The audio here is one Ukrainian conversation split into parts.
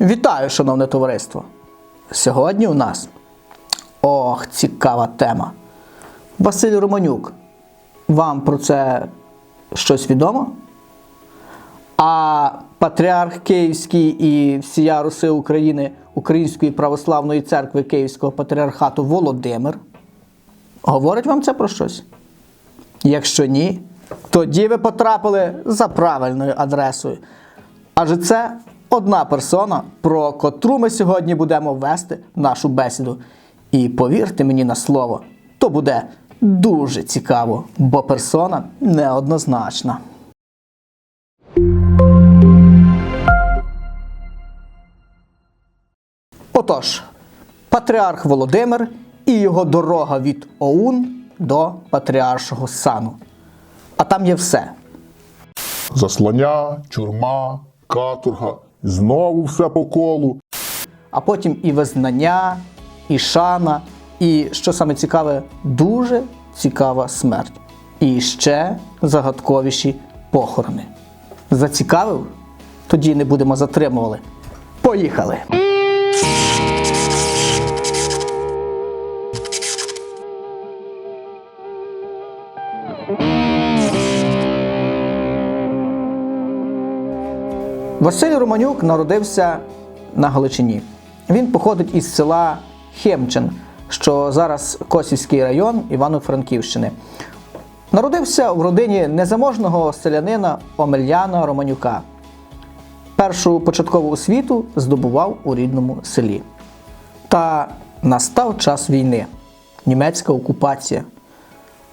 Вітаю, шановне товариство! Сьогодні у нас ох, цікава тема. Василь Романюк. Вам про це щось відомо? А патріарх Київський і всія Руси України Української православної церкви Київського патріархату Володимир. Говорить вам це про щось? Якщо ні, тоді ви потрапили за правильною адресою. Адже це одна персона, про котру ми сьогодні будемо вести нашу бесіду. І повірте мені на слово, то буде дуже цікаво, бо персона неоднозначна. Отож, патріарх Володимир і його дорога від ОУН до патріаршого сану. А там є все. Заслання, тюрма, каторга, знову все по колу. а потім і визнання, і шана, і, що саме цікаве, дуже цікава смерть. І ще загадковіші похорони. Зацікавив? Тоді не будемо затримували. Поїхали! Василь Романюк народився на Галичині. Він походить із села Хемчин, що зараз Косівський район Івано-Франківщини. Народився в родині незаможного селянина Омельяна Романюка. Першу початкову освіту здобував у рідному селі. Та настав час війни, німецька окупація.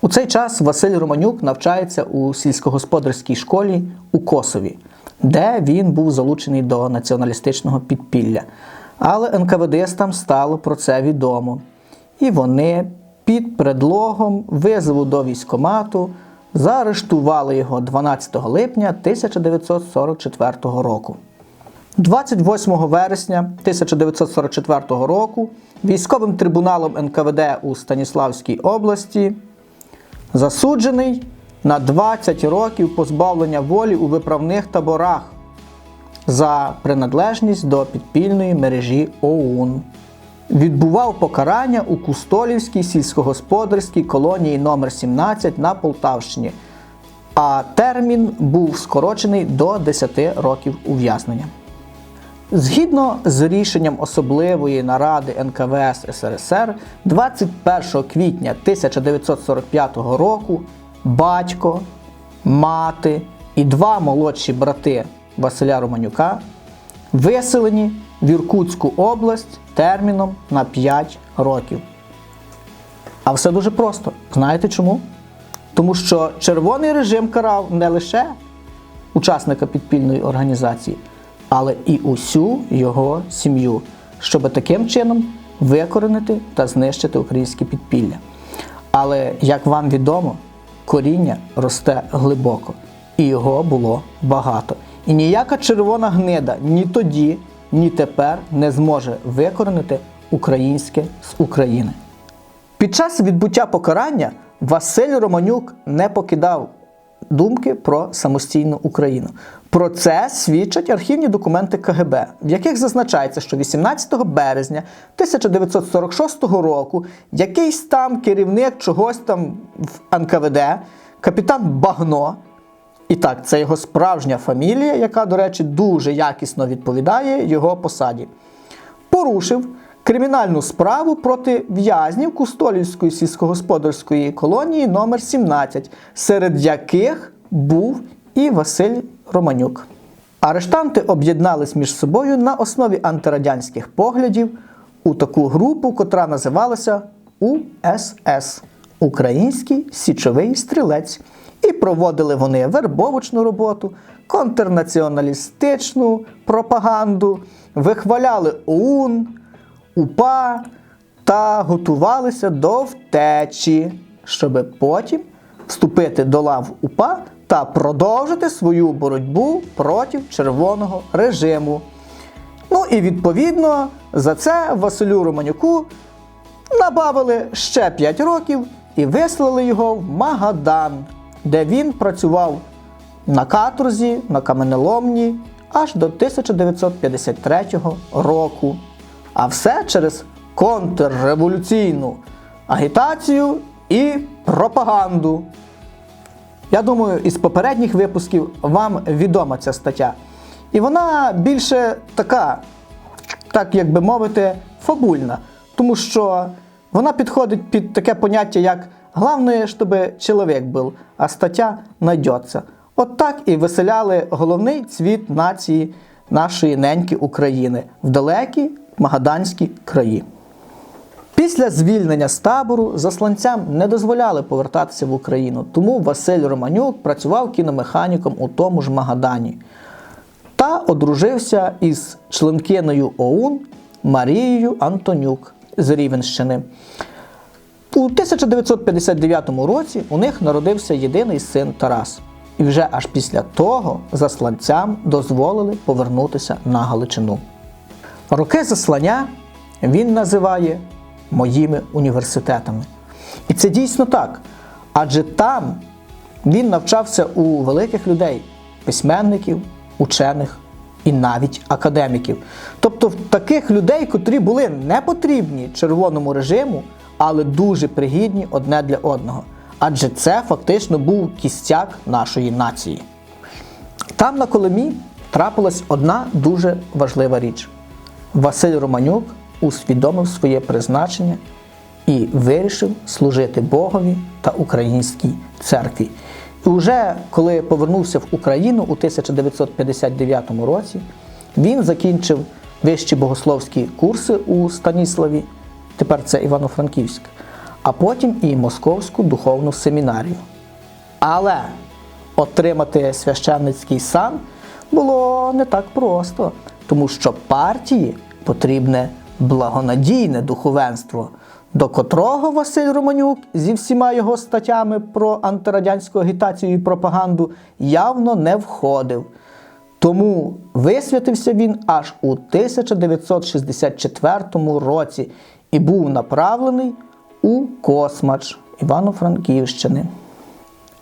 У цей час Василь Романюк навчається у сільськогосподарській школі у Косові, де він був залучений до націоналістичного підпілля. Але НКВДстам стало про це відомо. І вони під предлогом визову до військомату заарештували його 12 липня 1944 року. 28 вересня 1944 року військовим трибуналом НКВД у Станіславській області засуджений на 20 років позбавлення волі у виправних таборах за приналежність до підпільної мережі ОУН. Відбував покарання у Кустолівській сільськогосподарській колонії номер 17 на Полтавщині, а термін був скорочений до 10 років ув'язнення. Згідно з рішенням особливої наради НКВС СРСР 21 квітня 1945 року батько, мати і два молодші брати Василя Романюка виселені в Іркутську область терміном на 5 років. А все дуже просто. Знаєте чому? Тому що червоний режим карав не лише учасника підпільної організації, але і усю його сім'ю, щоб таким чином викоренити та знищити українське підпілля. Але, як вам відомо, коріння росте глибоко, і його було багато. І ніяка червона гнида ні тоді, ні тепер не зможе викоренити українське з України. Під час відбуття покарання Василь Романюк не покидав думки про самостійну Україну. Про це свідчать архівні документи КГБ, в яких зазначається, що 18 березня 1946 року якийсь там керівник чогось там в НКВД, капітан Багно, і так, це його справжня фамілія, яка, до речі, дуже якісно відповідає його посаді порушив кримінальну справу проти в'язнів Кустолівської сільськогосподарської колонії номер 17 серед яких був і Василь Романюк. Арештанти об'єднались між собою на основі антирадянських поглядів у таку групу, котра називалася УСС Український січовий стрілець. І проводили вони вербовочну роботу, контрнаціоналістичну пропаганду, вихваляли ОУН, УПА та готувалися до втечі, щоб потім вступити до лав УПА та продовжити свою боротьбу проти червоного режиму. Ну і відповідно за це Василю Романюку набавили ще 5 років і вислали його в Магадан, де він працював на каторзі, на каменеломні аж до 1953 року. А все через контрреволюційну агітацію і пропаганду. Я думаю, із попередніх випусків вам відома ця стаття. І вона більше така, так як би мовити, фабульна, тому що вона підходить під таке поняття, як головне, щоб чоловік був, а стаття найдеться. От так і виселяли головний цвіт нації нашої неньки України в далекі магаданські краї. Після звільнення з табору засланцям не дозволяли повертатися в Україну, тому Василь Романюк працював кіномеханіком у тому ж Магадані та одружився із членкиною ОУН Марією Антонюк з Рівенщини. У 1959 році у них народився єдиний син Тарас. І вже аж після того засланцям дозволили повернутися на Галичину. Роки заслання він називає моїми університетами. І це дійсно так. Адже там він навчався у великих людей, письменників, учених і навіть академіків. Тобто в таких людей, котрі були не потрібні червоному режиму, але дуже пригідні одне для одного. Адже це фактично був кістяк нашої нації. Там на Колимі трапилась одна дуже важлива річ. Василь Романюк усвідомив своє призначення і вирішив служити Богові та українській церкві. І вже коли повернувся в Україну у 1959 році, він закінчив вищі богословські курси у Станіславі, тепер це Івано-Франківськ, а потім і Московську духовну семінарію. Але отримати священницький сан було не так просто, тому що партії потрібне благонадійне духовенство, до котрого Василь Романюк зі всіма його статтями про антирадянську агітацію і пропаганду явно не входив. Тому висвятився він аж у 1964 році і був направлений у Космач Івано-Франківщини.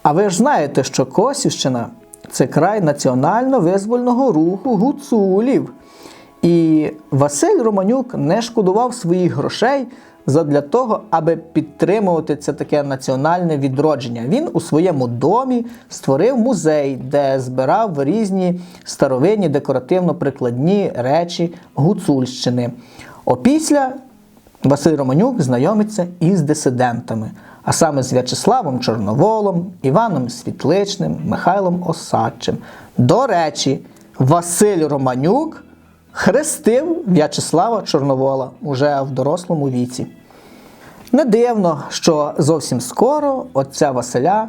А ви ж знаєте, що Косівщина це край національно-визвольного руху гуцулів. І Василь Романюк не шкодував своїх грошей задля того, аби підтримувати це таке національне відродження. Він у своєму домі створив музей, де збирав різні старовинні декоративно-прикладні речі Гуцульщини. Опісля Василь Романюк знайомиться із дисидентами, а саме з В'ячеславом Чорноволом, Іваном Світличним, Михайлом Осадчим. До речі, Василь Романюк хрестив В'ячеслава Чорновола уже в дорослому віці. Не дивно, що зовсім скоро отця Василя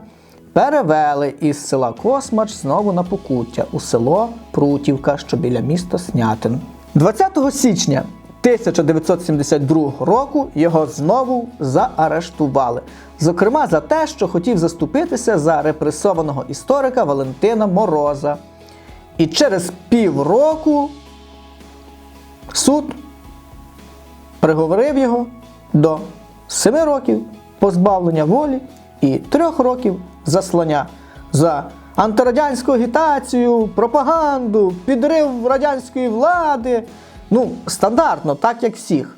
перевели із села Космач знову на Покуття у село Прутівка, що біля міста Снятин. 20 січня 1972 року його знову заарештували. Зокрема, за те, що хотів заступитися за репресованого історика Валентина Мороза. І через півроку суд приговорив його до 7 років позбавлення волі і 3 років заслання за антирадянську агітацію, пропаганду, підрив радянської влади. Ну, стандартно, так як всіх.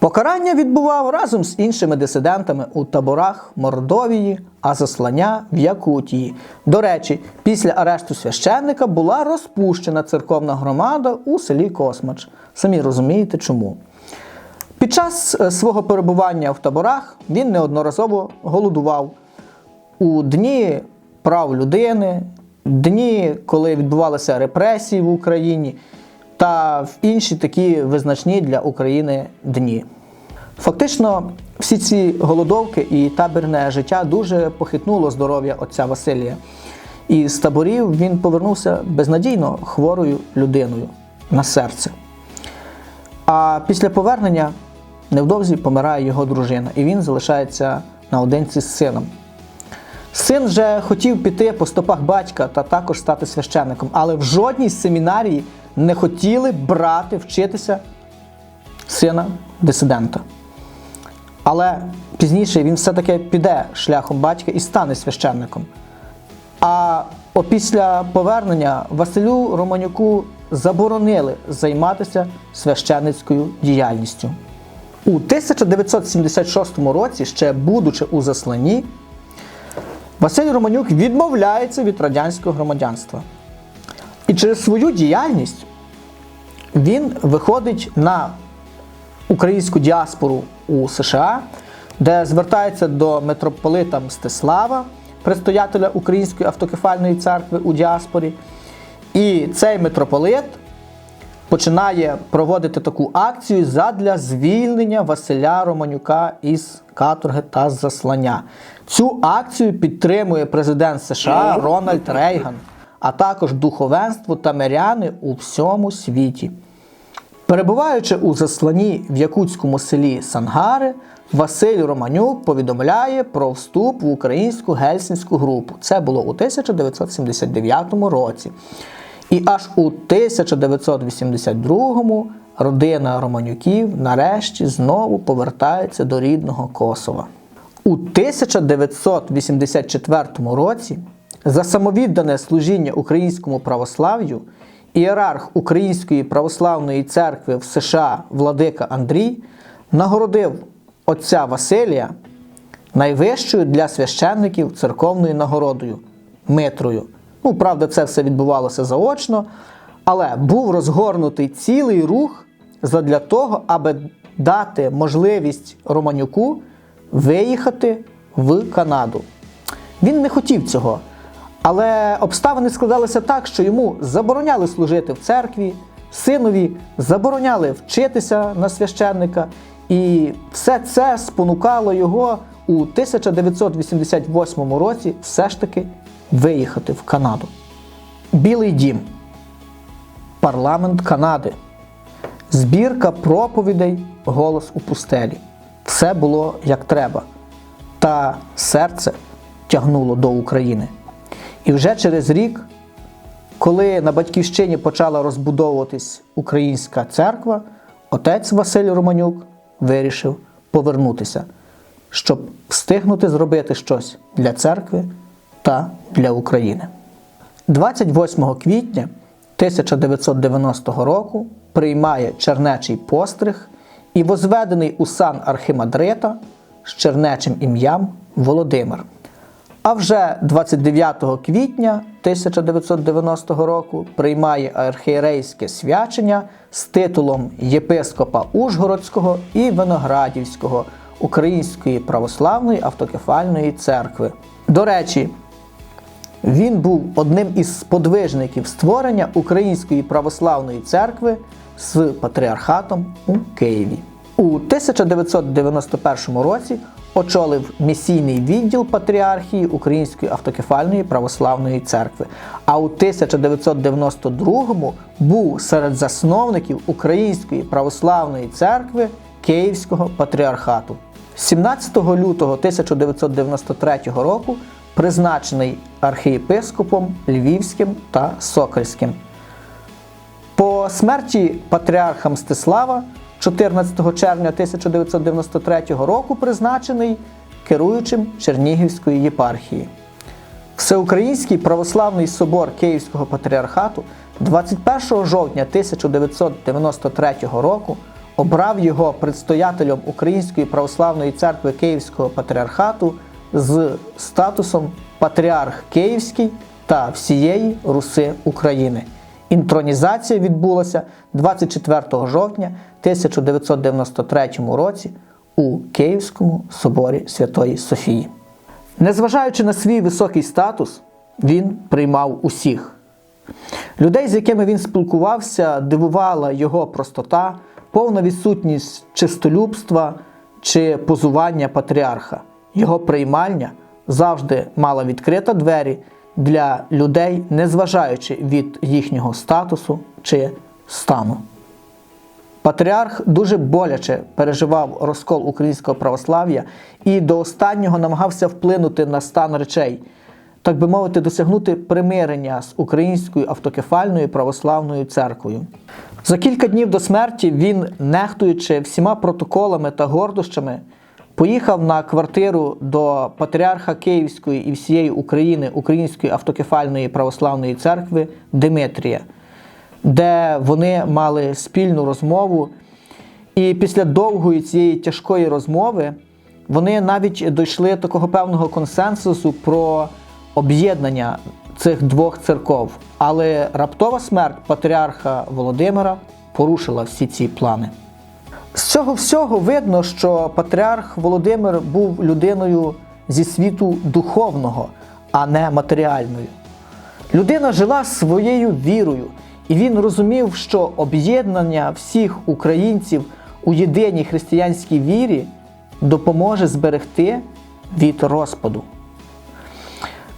Покарання відбував разом з іншими дисидентами у таборах Мордовії, а заслання в Якутії. До речі, після арешту священника була розпущена церковна громада у селі Космач. Самі розумієте чому. Під час е, свого перебування в таборах він неодноразово голодував у дні прав людини, дні, коли відбувалися репресії в Україні, та в інші такі визначні для України дні. Фактично, всі ці голодовки і табірне життя дуже похитнуло здоров'я отця Василія. І з таборів він повернувся безнадійно хворою людиною на серце. А після повернення невдовзі помирає його дружина, і він залишається наодинці з сином. Син вже хотів піти по стопах батька та також стати священником, але в жодній з семінарії не хотіли брати вчитися сина дисидента. Але пізніше він все-таки піде шляхом батька і стане священником. А Опісля повернення Василю Романюку заборонили займатися священницькою діяльністю. У 1976 році, ще будучи у засланні, Василь Романюк відмовляється від радянського громадянства. І через свою діяльність він виходить на українську діаспору у США, де звертається до митрополита Мстислава, предстоятеля Української автокефальної церкви у діаспорі. І цей митрополит починає проводити таку акцію задля звільнення Василя Романюка із каторги та заслання. Цю акцію підтримує президент США Рональд Рейган, а також духовенство та миряни у всьому світі. Перебуваючи у засланні в якутському селі Сангари, Василь Романюк повідомляє про вступ в українську гельсінську групу. Це було у 1979 році. І аж у 1982 родина Романюків нарешті знову повертається до рідного Косова. У 1984 році за самовіддане служіння українському православ'ю ієрарх Української православної церкви в США Владика Андрій нагородив отця Василія найвищою для священників церковною нагородою Митрою. Ну, правда, це все відбувалося заочно, але був розгорнутий цілий рух задля того, аби дати можливість Романюку виїхати в Канаду. Він не хотів цього, але обставини складалися так, що йому забороняли служити в церкві, синові забороняли вчитися на священника, і все це спонукало його у 1988 році все ж таки виїхати в Канаду. Білий дім, парламент Канади, збірка проповідей, голос у пустелі. Все було як треба. Та серце тягнуло до України. І вже через рік, коли на батьківщині почала розбудовуватись українська церква, отець Василь Романюк вирішив повернутися, щоб встигнути зробити щось для церкви та для України. 28 квітня 1990 року приймає чернечий постриг і возведений у сан архимандрита з чернечим ім'ям Володимир. А вже 29 квітня 1990 року приймає архієрейське свячення з титулом єпископа Ужгородського і Виноградівського Української православної автокефальної церкви. До речі, він був одним із сподвижників створення Української православної церкви з патріархатом у Києві. У 1991 році очолив місійний відділ патріархії Української автокефальної православної церкви. А у 1992 був серед засновників Української православної церкви Київського патріархату. 17 лютого 1993 року призначений архієпископом Львівським та Сокольським. По смерті патріарха Мстислава 14 червня 1993 року призначений керуючим Чернігівської єпархії. Всеукраїнський православний собор Київського патріархату 21 жовтня 1993 року обрав його предстоятелем Української православної церкви Київського патріархату з статусом Патріарх Київський та всієї Руси України. Інтронізація відбулася 24 жовтня 1993 році у Київському соборі Святої Софії. Незважаючи на свій високий статус, він приймав усіх. Людей, з якими він спілкувався, дивувала його простота, повна відсутність чистолюбства чи позування патріарха. Його приймальня завжди мала відкриті двері для людей, незважаючи від їхнього статусу чи стану. Патріарх дуже боляче переживав розкол українського православ'я і до останнього намагався вплинути на стан речей, так би мовити, досягнути примирення з українською автокефальною православною церквою. За кілька днів до смерті він, нехтуючи всіма протоколами та гордощами, поїхав на квартиру до патріарха Київської і всієї України Української автокефальної православної церкви Димитрія, де вони мали спільну розмову. І після довгої цієї тяжкої розмови вони навіть дійшли такого певного консенсусу про об'єднання цих двох церков. Але раптова смерть патріарха Володимира порушила всі ці плани. З цього всього видно, що патріарх Володимир був людиною зі світу духовного, а не матеріальною. Людина жила своєю вірою, і він розумів, що об'єднання всіх українців у єдиній християнській вірі допоможе зберегти від розпаду.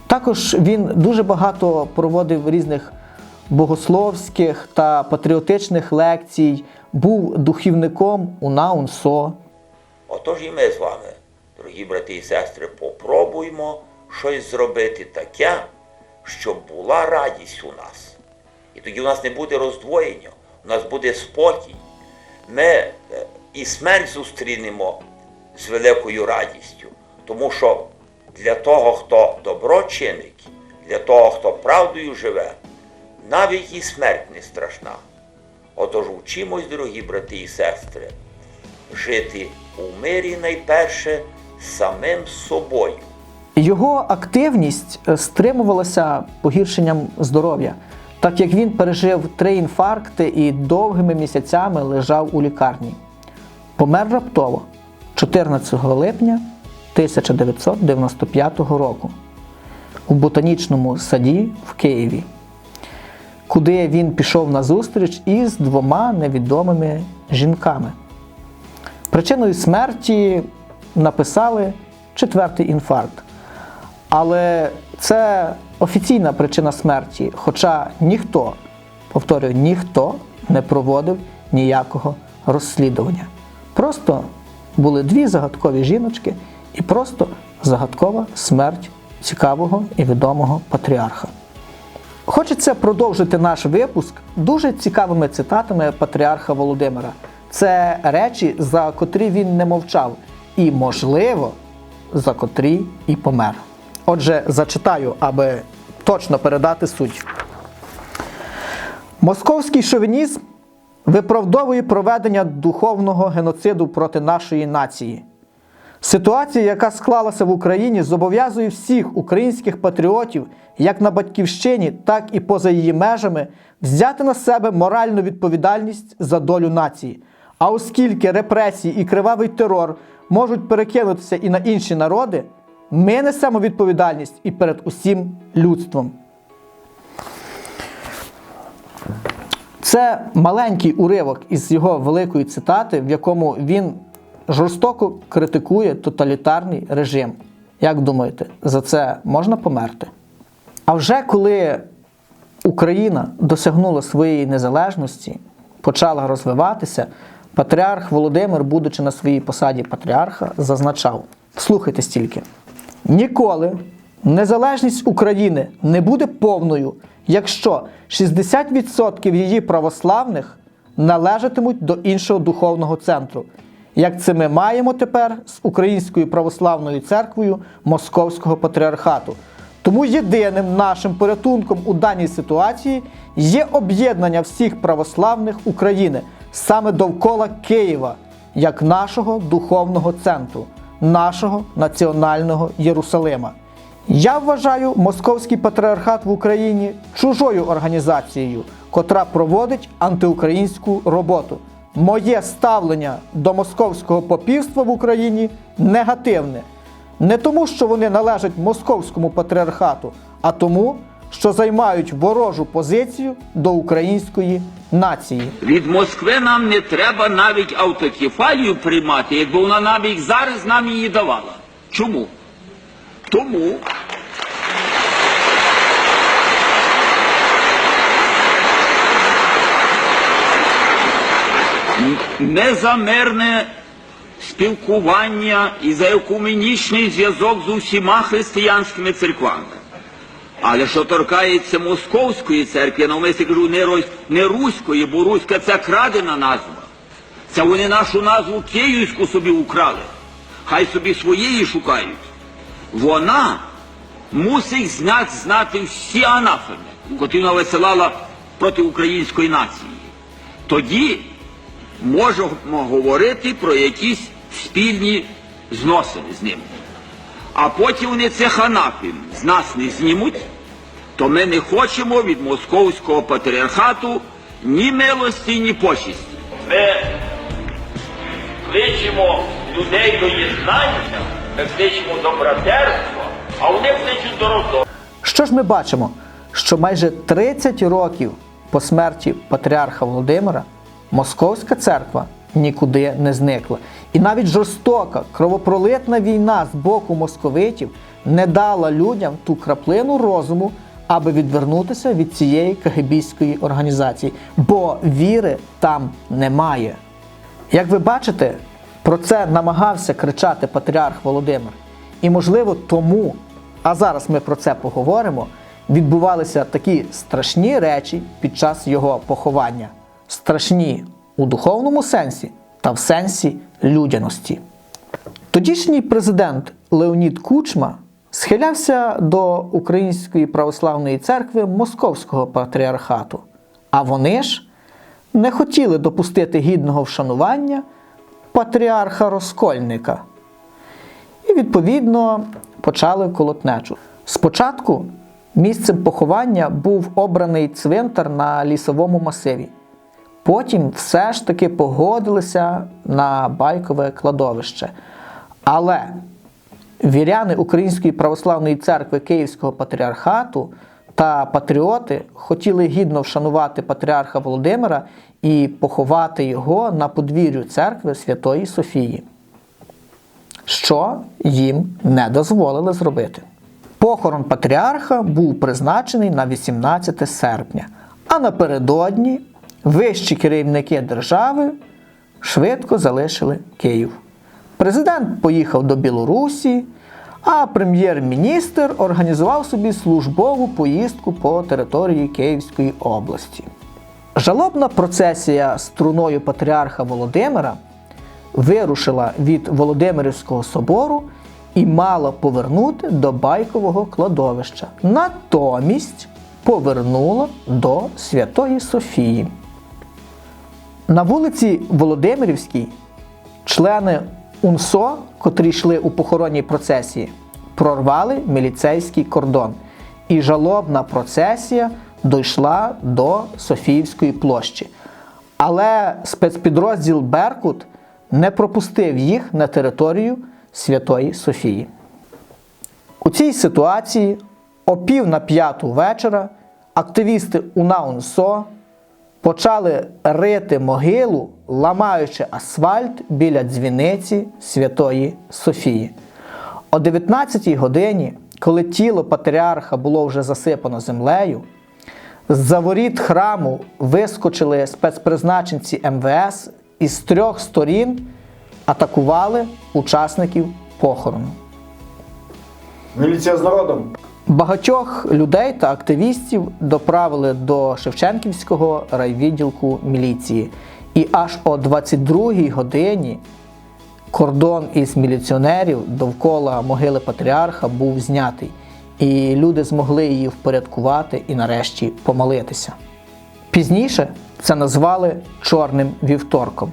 Також він дуже багато проводив різних богословських та патріотичних лекцій, був духівником у Наунсо. Отож і ми з вами, дорогі брати і сестри, попробуємо щось зробити таке, щоб була радість у нас. І тоді у нас не буде роздвоєння, у нас буде спокій. Ми е, і смерть зустрінемо з великою радістю, тому що для того, хто добро чинить, для того, хто правдою живе, навіть і смерть не страшна. Отож вчимось, дорогі брати і сестри, жити у мирі найперше самим собою. Його активність е, стримувалася погіршенням здоров'я, так як він пережив три інфаркти і довгими місяцями лежав у лікарні. Помер раптово 14 липня 1995 року у ботанічному саді в Києві, куди він пішов на зустріч із двома невідомими жінками. Причиною смерті написали четвертий інфаркт. Але це офіційна причина смерті, хоча ніхто, повторюю, ніхто не проводив ніякого розслідування. Просто були дві загадкові жіночки і просто загадкова смерть цікавого і відомого патріарха. Хочеться продовжити наш випуск дуже цікавими цитатами патріарха Володимира. Це речі, за котрі він не мовчав, і, можливо, за котрі і помер. Отже, зачитаю, аби точно передати суть. Московський шовінізм виправдовує проведення духовного геноциду проти нашої нації. Ситуація, яка склалася в Україні, зобов'язує всіх українських патріотів, як на батьківщині, так і поза її межами, взяти на себе моральну відповідальність за долю нації. А оскільки репресії і кривавий терор можуть перекинутися і на інші народи, ми несемо відповідальність і перед усім людством. Це маленький уривок із його великої цитати, в якому він жорстоко критикує тоталітарний режим. Як думаєте, за це можна померти? А вже коли Україна досягнула своєї незалежності, почала розвиватися, патріарх Володимир, будучи на своїй посаді патріарха, зазначав: слухайте стільки. Ніколи незалежність України не буде повною, якщо 60% її православних належатимуть до іншого духовного центру, як це ми маємо тепер з Українською православною церквою Московського патріархату. Тому єдиним нашим порятунком у даній ситуації є об'єднання всіх православних України саме довкола Києва, як нашого духовного центру, нашого національного Єрусалима. Я вважаю московський патріархат в Україні чужою організацією, котра проводить антиукраїнську роботу. Моє ставлення до московського попівства в Україні негативне. Не тому, що вони належать московському патріархату, а тому, що займають ворожу позицію до української нації. Від Москви нам не треба навіть автокефалію приймати, якби вона навіть зараз нам її давала. Чому? Тому, не за спілкування і за екуменічний зв'язок з усіма християнськими церквами. Але що торкається московської церкви, я навмисно кажу не, Рось- не руської, бо руська це крадена назва. Це вони нашу назву київську собі украли. хай собі своєї шукають. Вона мусить знати, знати всі анафеми, котрі вона висилала проти української нації. Тоді можемо говорити про якісь спільні зносини з ними. А потім вони цих анафем з нас не знімуть, то ми не хочемо від московського патріархату ні милості, ні почесті. Ми кличемо людей до єднання, ми кличемо до братерства, а вони кличуть до роздору. Що ж ми бачимо? Що майже 30 років по смерті патріарха Володимира Московська церква нікуди не зникла. І навіть жорстока кровопролитна війна з боку московитів не дала людям ту краплину розуму, аби відвернутися від цієї кагибійської організації, бо віри там немає. Як ви бачите, про це намагався кричати патріарх Володимир. І, можливо, тому, а зараз ми про це поговоримо, відбувалися такі страшні речі під час його поховання. Страшні у духовному сенсі та в сенсі людяності. Тодішній президент Леонід Кучма схилявся до Української православної церкви Московського патріархату, а вони ж не хотіли допустити гідного вшанування патріарха Розкольника. І, відповідно, почали колотнечу. Спочатку місцем поховання був обраний цвинтар на лісовому масиві. Потім все ж таки погодилися на байкове кладовище. Але віряни Української православної церкви Київського патріархату та патріоти хотіли гідно вшанувати патріарха Володимира і поховати його на подвір'ю церкви Святої Софії, що їм не дозволили зробити. Похорон патріарха був призначений на 18 серпня, а напередодні вищі керівники держави швидко залишили Київ. Президент поїхав до Білорусі, а прем'єр-міністр організував собі службову поїздку по території Київської області. Жалобна процесія з труною патріарха Володимира вирушила від Володимирівського собору і мала повернути до байкового кладовища. Натомість повернула до Святої Софії. На вулиці Володимирівській члени УНСО, котрі йшли у похоронній процесії, прорвали міліцейський кордон. І жалобна процесія дійшла до Софіївської площі. Але спецпідрозділ Беркут не пропустив їх на територію Святої Софії. У цій ситуації о пів на п'яту вечора активісти УНАУНСО почали рити могилу, ламаючи асфальт біля дзвіниці Святої Софії. О 19-й годині, коли тіло патріарха було вже засипано землею, з-за воріт храму вискочили спецпризначенці МВС і з трьох сторін атакували учасників похорону. Міліція з народом. Багатьох людей та активістів доправили до Шевченківського райвідділку міліції. І аж о 22-й годині кордон із міліціонерів довкола могили патріарха був знятий. І люди змогли її впорядкувати і нарешті помолитися. Пізніше це назвали Чорним вівторком.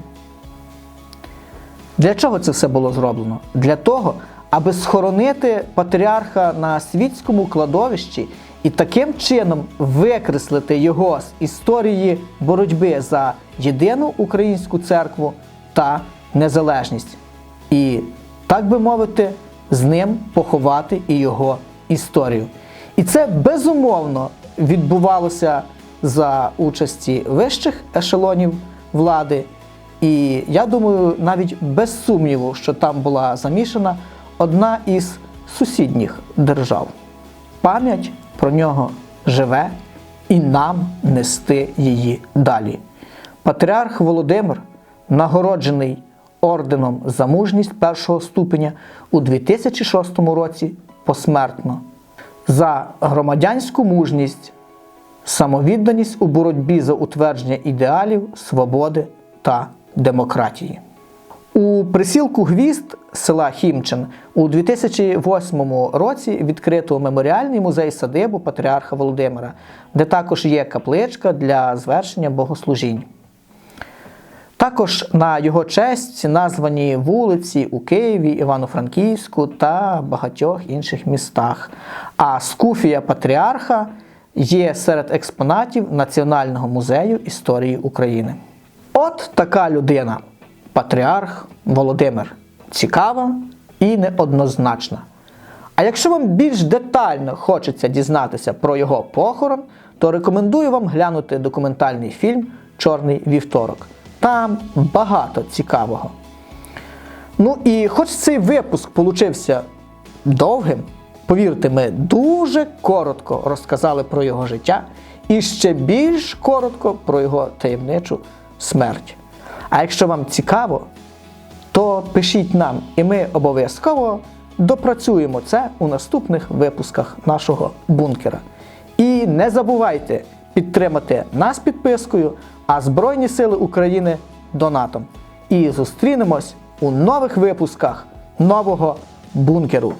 Для чого це все було зроблено? Для того, аби схоронити патріарха на світському кладовищі і таким чином викреслити його з історії боротьби за єдину українську церкву та незалежність. І, так би мовити, з ним поховати і його історію. І це безумовно відбувалося за участі вищих ешелонів влади. І я думаю, навіть без сумніву, що там була замішана одна із сусідніх держав. Пам'ять про нього живе і нам нести її далі. Патріарх Володимир, нагороджений орденом за мужність першого ступеня у 2006 році посмертно, за громадянську мужність, самовідданість у боротьбі за утвердження ідеалів, свободи та демократії. У присілку Гвізд села Хімчин у 2008 році відкрито меморіальний музей садибу патріарха Володимира, де також є капличка для звершення богослужінь. Також на його честь названі вулиці у Києві, Івано-Франківську та багатьох інших містах. А скуфія патріарха є серед експонатів Національного музею історії України. От така людина, патріарх Володимир. Цікава і неоднозначна. А якщо вам більш детально хочеться дізнатися про його похорон, то рекомендую вам глянути документальний фільм Чорний вівторок. Там багато цікавого. Ну і хоч цей випуск получився довгим, повірте, ми дуже коротко розказали про його життя і ще більш коротко про його таємничу смерть. А якщо вам цікаво, то пишіть нам, і ми обов'язково допрацюємо це у наступних випусках нашого бункера. І не забувайте підтримати нас підпискою, а Збройні Сили України донатом. І зустрінемось у нових випусках нового бункеру.